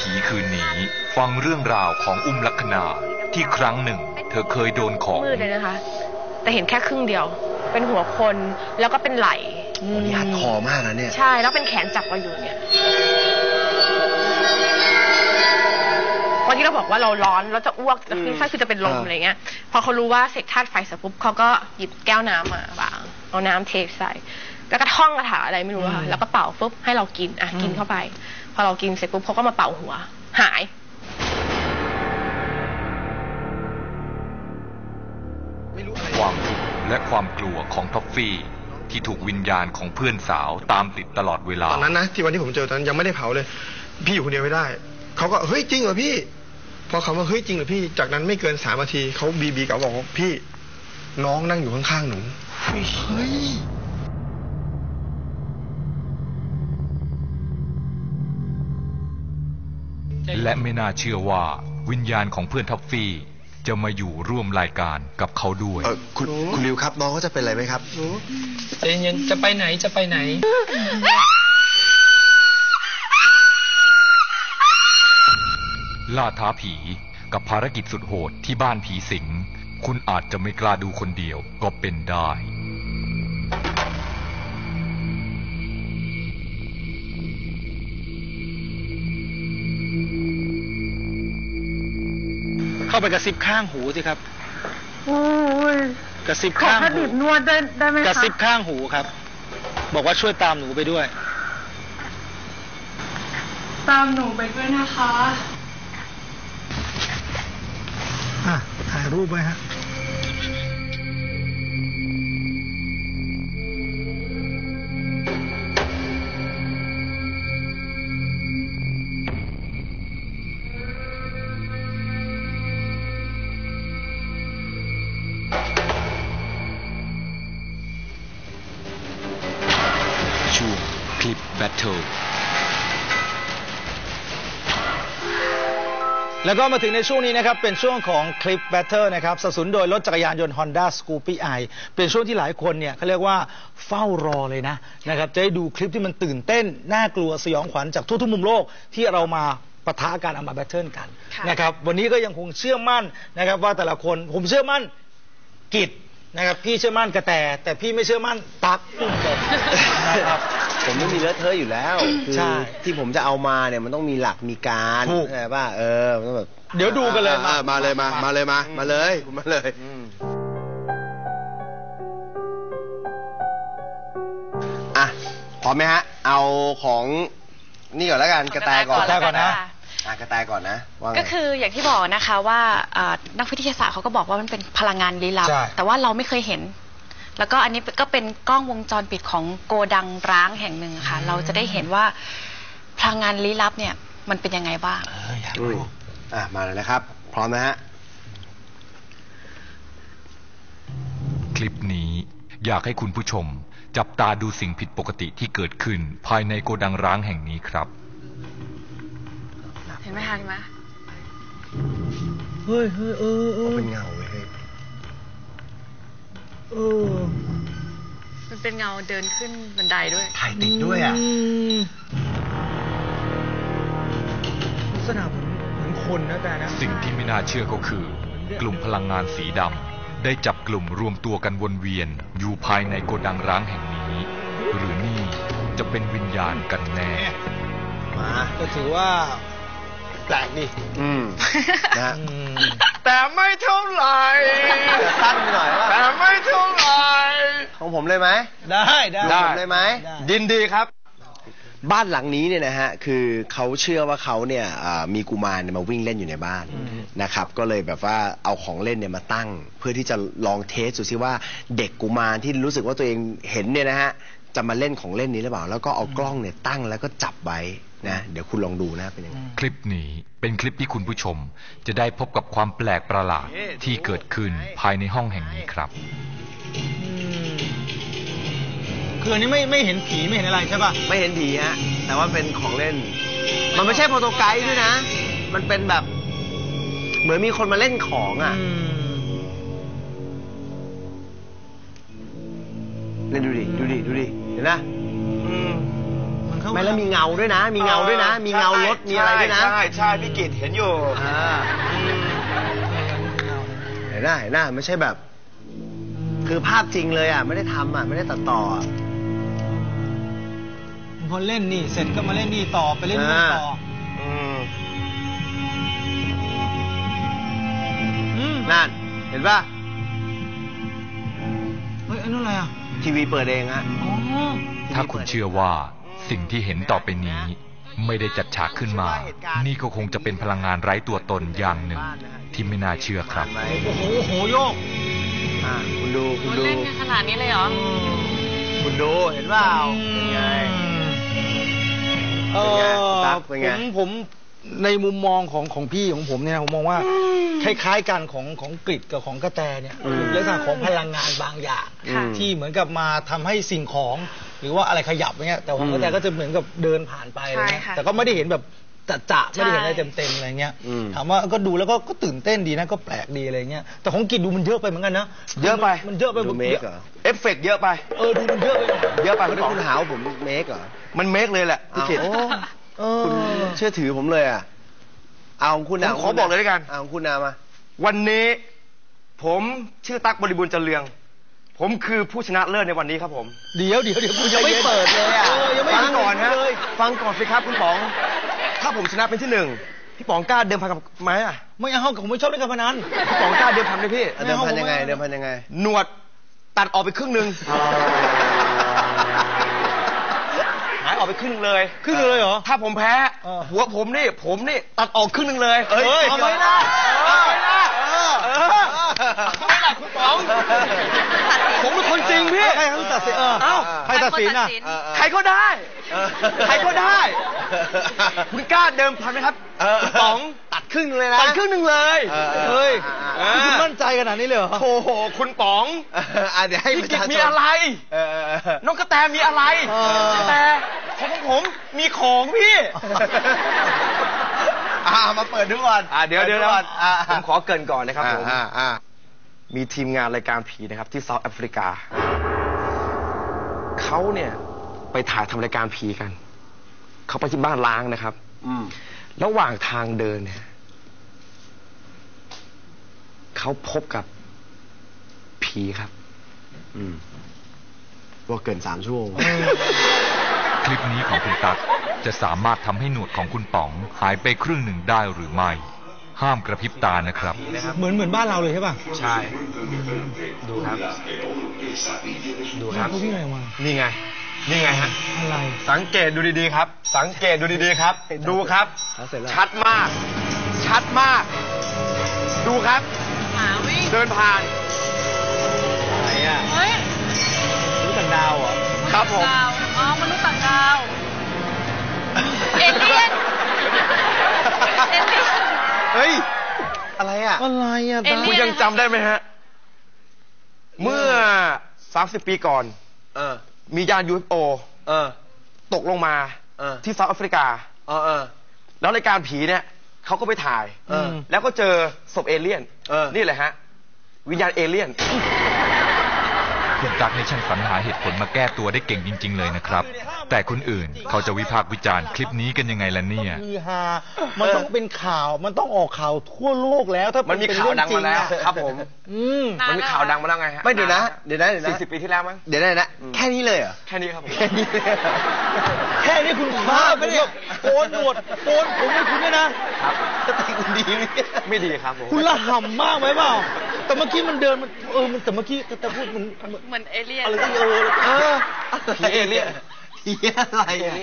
ผีคืนนี้ ฟังเรื่องราวของอุ้มลักษณาที่ครั้งหนึ่ง เธอเคยโดนของมืดเลยนะคะ แต่เห็นแค่ครึ่งเดียว เป็นหัวคนแล้วก็เป็นไหล่อันนี้หัดคอมากนะเนี่ย ใช่แล้วเป็นแขนจับเราอยู่เนี่ยวันที่เราบอกว่าเราร้อนเราจะอ้วกแล้วคืออืมใช่คือจะเป็นลมอ่าอะไรเงี้ย พอเขารู้ว่าเสกธาตุไฟเสร็จปุ๊บเขาก็หยิบแก้วน้ำมาวางเอาน้ำเทใส่ แล้วก็ท่องคาถาอะไรไม่รู้อะค่ะแล้วก็เป่าปุ๊บให้เรากินอะกินเข้าไปพอเรากินเสร็จปุ๊บเขาก็มาเป่าหัว หาย ความทุกข์และความกลัวของท็อฟฟี่ที่ถูกวิญญาณของเพื่อนสาวตามติดตลอดเวลา ตอนนั้นนะที่วันที่ผมเจอตอนนั้นยังไม่ได้เผาเลย พี่อยู่คนเดียวไม่ได้ เขาก็เฮ้ยจริงเหรอพี่ พอคำว่าเฮ้ยจริงเหรอพี่จากนั้นไม่เกินสามนาทีเขาบีบีกับบอกว่าพี่ น้องนั่งอยู่ข้างๆหนูเฮ้ย และไม่น่าเชื่อว่าวิญญาณของเพื่อนท็อฟฟี่ จะมาอยู่ร่วมรายการกับเขาด้วย เออคุณคุณริวครับน้องเขาจะเป็นอะไรไหมครับ ใจเย็นๆจะไปไหนจะไปไหน ล่าท้าผีกับภารกิจสุดโหดที่บ้านผีสิง คุณอาจจะไม่กล้าดูคนเดียวก็เป็นได้ เข้าไปกระซิบข้างหูสิครับโอ้ยกระซิบขอข้างแค่หูบีบนวดได้ได้ไหมคะกระซิบข้างหูครับ บอกว่าช่วยตามหนูไปด้วย ตามหนูไปด้วยนะคะ อะถ่ายรูปไว้ฮะ วงคลิปแบทเทิลแล้วก็มาถึงในช่วงนี้นะครับ เป็นช่วงของคลิปแบทเทอร์นะครับสนับสนุนโดยรถจักรยานยนต์ Honda Scoopy i เป็นช่วงที่หลายคนเนี่ยเขาเรียกว่าเฝ้ารอเลยนะนะครับ จะได้ดูคลิปที่มันตื่นเต้น น่ากลัวสยองขวัญจากทั่วทุกมุมโลกที่เรามาปะทะกันเอามาแบทเทิลกันนะครับ วันนี้ก็ยังคงเชื่อมั่นนะครับว่าแต่ละคนผมเชื่อมั่นกิจ นะครับพี่เชื่อมั่นกระแตแต่พี่ไม่เชื่อมั่นตั๊กอุ้มผมนะครับ ผมไม่มีเลอะเทอะอยู่แล้วคือใช่ที่ผมจะเอามาเนี่ยมันต้องมีหลักมีการถูกใช่ป่ะเออมันต้องแบบเดี๋ยวดูกันเลยอ่ามาเลยมามาเลยมามาเลยคุณมาเลยอะพร้อมไหมฮะ เอาของนี่ก่อนแล้วกันกระแตก่อน กระแตก่อนนะอะก ระแตก่อนนะว่าไง ก็คืออย่างที่บอกนะคะว่าเอ่อนักวิทยาศาสตร์เขาก็บอกว่ามันเป็นพลังงานลี้ลับ ใช่ แต่ว่าเราไม่เคยเห็น แล้วก็อันนี้ก็เป็นกล้องวงจรปิดของโกดังร้างแห่งหนึ่งค่ะ เราจะได้เห็นว่าพลังงานลี้ลับเนี่ยมันเป็นยังไงบ้าง เอออยากอืรู้มอะมาเลยนะครับ พร้อมนะฮะ คลิปนี้อยากให้คุณผู้ชม จับตาดูสิ่งผิดปกติที่เกิดขึ้น ภายในโกดังร้างแห่งนี้ครับเห็นไหมคะเห็นไหมเฮ้ยเฮ้ยเออเออเป็นเงาเว้ยเฮ้ยเออ มันเป็นเงาเดินขึ้นบันไดด้วย ถ่ายติดด้วยอะลักษณะเหมือนเหมือนคนนะแต่นะ สิ่งที่ไม่น่าเชื่อก็คือ กลุ่มพลังงานสีดำได้จับกลุ่มรวมตัวกันวนเวียน อยู่ภายในโกดังร้างแห่งนี้ หรือนี่จะเป็นวิญญาณกันแน่ มา ก็ถือว่าแปลกดิอืมนะฮะอืมแต่ไม่เท่าไหร่จะสั้นไปหน่อยว่าแต่ไม่เท่าไหร่ ของผมเลยไหมได้ได้ของผมเลยไหมได้ยินดีครับ บ้านหลังนี้เนี่ยนะฮะคือเขาเชื่อว่าเขาเนี่ยอ่ามีกุมารเนี่ยมาวิ่งเล่นอยู่ในบ้านนะครับ ก็เลยแบบว่าเอาของเล่นเนี่ยมาตั้ง เพื่อที่จะลองเทสดูซิว่าเด็กกุมารที่รู้สึกว่าตัวเองเห็นเนี่ยนะฮะจะมาเล่นของเล่นนี้หรือเปล่า แล้วก็เอากล้องเนี่ยตั้งแล้วก็จับไว้ นะเดี๋ยวคุณลองดูนะเป็นยังไงคลิปนี้เป็นคลิปที่คุณผู้ชม จะได้พบกับความแปลกประหลาดที่เกิดขึ้นภายในห้องแห่งนี้ครับอืมคืออันนี้ไม่ไม่เห็นผีไม่เห็นอะไรใช่ป่ะ ไม่เห็นผีฮะแต่ว่าเป็นของเล่น มันไม่ใช่โปรโตไกด์ด้วยนะ มันเป็นแบบ เหมือนมีคนมาเล่นของอะอืมเล่นดูดิดูดิดูดิเห็นนะอืมมันเข้าไม่แล้วมีเงาด้วยนะ มีเงาด้วยนะ มีเงารถมีอะไรด้วยนะใช่ใช่พี่กิตเห็นอยู่อ่าเห็นหน้าเห็นหน้าไม่ใช่แบบ คือภาพจริงเลยอะ ไม่ได้ทำอะ ไม่ได้ตัดต่ออะ พอเล่นนี่เสร็จก็มาเล่นนี่ต่อไปเล่นนี่นต่อ อืมอืมนั่น เห็นป่ะ เฮ้ยอันนั้นอะไรอะ ทีวีเปิดเองฮะ อ๋อ ถ้าคุณเชื่อว่า สิ่งที่เห็นต่อไปนี้ ไม่ได้จัดฉากขึ้นมา นี่ก็คงจะเป็นพลังงานไร้ตัวตนอย่างหนึ่ง ที่ไม่น่าเชื่อครับ โอ้โหโอ้โหโยกอะคุณดูคุณดูเล่นกันขนาดนี้เลยเหรอ คุณดูเห็นเปล่าเป็นไง เอเป็นไงอตั๊กเป็นไงผมผมในมุมมองของของพี่ของผมเนี่ยนะผมมองว่าคล้ายๆกันของของกริดกับของกระแตเนี่ยอืมลักษณะของพลังงานบางอย่างค่ะที่เหมือนกับมาทำให้สิ่งของ หรือว่าอะไรขยับอย่างเงี้ยแต่ของกระแตก็จะเหมือนกับเดินผ่านไปอะไรเงี้ยใช่ค่ะแต่ก็ไม่ได้เห็นแบบจะจะๆไม่ได้เห็นอะไรเต็มๆอะไรเงี้ยอืมถามว่าก็ดูแล้วก็ก็ตื่นเต้นดีนะก็แปลกดีอะไรเงี้ยแต่ของกิจดูมันเยอะไปเหมือนกันนะเยอะไปมันเยอะไปดูเมคเหรอเอฟเฟกต์เยอะไป เออดูมันเยอะไปเยอะไปไม่คุณได้ป๋องคุณหาว่าผมเมคเหรอมันเมคเลยแหละพี่กิต อ้าวโอ้เออ คุณเชื่อถือผมเลยอะ เอาของคุณนะผมขอบอกเลยด้วยกัน เอาของคุณนามา วันนี้ ผมชื่อตั๊กบริบูรณ์เจริญ ผมคือผู้ชนะเลิศในวันนี้ครับผม เดี๋ยวเดี๋ยวเดี๋ยวคุณยังไม่เปิดเลยอะยังไม่ฟังก่อนฮะเลยฟังก่อนสิครับคุณป๋อง ถ้าผมชนะเป็นที่หนึ่งพี่ป๋องกล้าเดิมพันกับไหมอะไม่เอาผมไม่ชอบเล่นการพนันพี่ป๋องกล้าเดิมพันไหมพี่เดิมพันยังไง เดิมพันยังไง หนวดตัดออกไปครึ่งหนึ่งหายออกไปครึ่งหนึ่งเลย ครึ่งหนึ่งเลยเหรอ ถ้าผมแพ้เออหัวผมนี่ ผมนี่ตัดออกครึ่งหนึ่งเลย เอ้ยเอาไหมล่ะเอาไหมล่ะเออเออเอาไหมล่ะคุณป๋อง พี่ใครเขาตัดสินเออเอ้าใครตัดสินอะเออเออใครก็ได้เออใครก็ได้คุณกล้าเดิมพันไหมครับเออคุณป๋องตัดครึ่งเลยนะตัดครึ่งหนึ่งเลยเออเออเฮ้ยอ่าคุณมั่นใจขนาดนี้เลยเหรอโอ้โหคุณป๋องเอออะเดี๋ยวให้พี่ประกิจชาชนมีอะไรเออเออเออน้องกระแตมีอะไรเออแต่ของผมมีของพี่อ่ามาเปิดดูก่อนอ่าเดี๋ยวเดี๋ยวปิก่อนอ่าผมขอเกรินก่อนนะครับผมอ่าอ่ามีทีมงานรายการผีนะครับที่เซาท์แอฟริกา เขาเนี่ยไปถ่ายทำรายการผีกัน เขาไปที่บ้านล้างนะครับ อืม ระหว่างทางเดินเนี่ยเขาพบกับผีครับ อืมว่าเกินสามชั่วโมง คลิปนี้ของคุณตั๊กจะสามารถทำให้หนวดของคุณป๋องหายไปครึ่งหนึ่งได้หรือไม่ ห้ามกระพริบตานะครับ เหมือนเหมือนบ้านเราเลยใช่ป่ะใช่ ดูครับ ดูครับ เขาวิ่งอะไรมานี่ไง นี่ไงฮะ อะไร สังเกตดูดีๆครับ สังเกตดูดีๆครับ ดูครับเอาเสร็จแล้วชัดมาก ชัดมาก ดูครับ หมาวิ่งเดินผ่าน ไหนอะเฮ้ยรู้ต่างดาวเหรอ ครับผม ดาวอ๋อมนุษย์ต่างดาว เอเลี่ยน เอเลี่ยน เฮ้ย อะไรอะ อะไรอะเอเลี่ คุณยังจำได้ไหมฮะ เมื่อ 30 ปีก่อน เออ มียาน UFO เออ ตกลงมาเออ ที่เซาท์แอฟริกา เออเออ แล้วรายการผีเนี่ยเขาก็ไปถ่ายเออแล้วก็เจอศพเอเลี่ยนเออ นี่แหละฮะ วิญญาณเอเลี่ยนคุณตั๊กในช่างสรรหาเหตุผลมาแก้ตัวได้เก่งจริง ๆ เลยนะครับ แต่คนอื่นเขาจะวิพากษ์วิจารณ์คลิปนี้กันยังไงล่ะเนี่ย คือฮามันต้องเป็นข่าว มันต้องออกข่าวทั่วโลกแล้ว ถ้ามันมีเป็ข่าวดังมาแล้วเรื่องจริงอะครับผม อืม มันมีข่าวดังมาแล้วไงฮะไม่เดี๋ยวนะ เดี๋ยวนะเดี๋ยวนะสี่สิบปีที่แล้วมั้ง เดี๋ยวนะเดี๋ยวนะแค่นี้เลยเหรอ แค่นี้ครับผม แค่นี้เลยเหรอแค่นี้คุณฆ่าไปเนี่ยโกนหนวดโกนผมให้คุณเนี่ยนะครับสติคุณดีไหมเนี่ยไม่ดีครับผม คุณละห่ำมากไหมเปล่า แต่เมื่อกี้มันเดินมันเออมันแต่เมื่อกี้แต่แต่พูดมันมัน เหมือนเอเลี่ยน อะไรก็เออเออผีเอเลี่ยน ผีอะไรอะ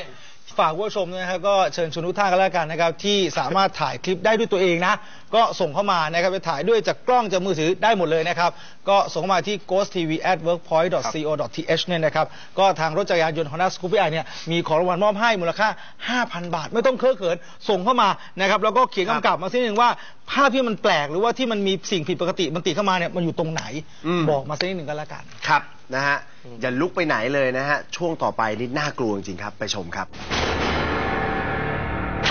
ฝากผู้ชมด้วยนะครับก็เชิญชวนทุกท่านกันแล้วกันนะครับที่สามารถถ่ายคลิปได้ด้วยตัวเองนะ ก็ส่งเข้ามานะครับไปถ่ายด้วยจากกล้องจากมือถือได้หมดเลยนะครับ ก็ส่งเข้ามาที่ ghost tv at workpoint co th เนี่ยนะครับก็ทางรถจักรยานยนต์ Honda Scoopy i เนี่ยมีของรางวัลมอบให้มูลค่า 5,000 บาท ไม่ต้องเคอะเขินส่งเข้ามานะครับแล้วก็เขียนกำกับมาสักนิดนึงว่าภาพที่มันแปลกหรือว่าที่มันมีสิ่งผิดปกติมันติดเข้ามาเนี่ยมันอยู่ตรงไหนอืมบอกมาสักนิดหนึ่งก็แล้วกันครับนะฮะ อย่าลุกไปไหนเลยนะฮะ ช่วงต่อไปนี่น่ากลัวจริงๆครับ ไปชมครับ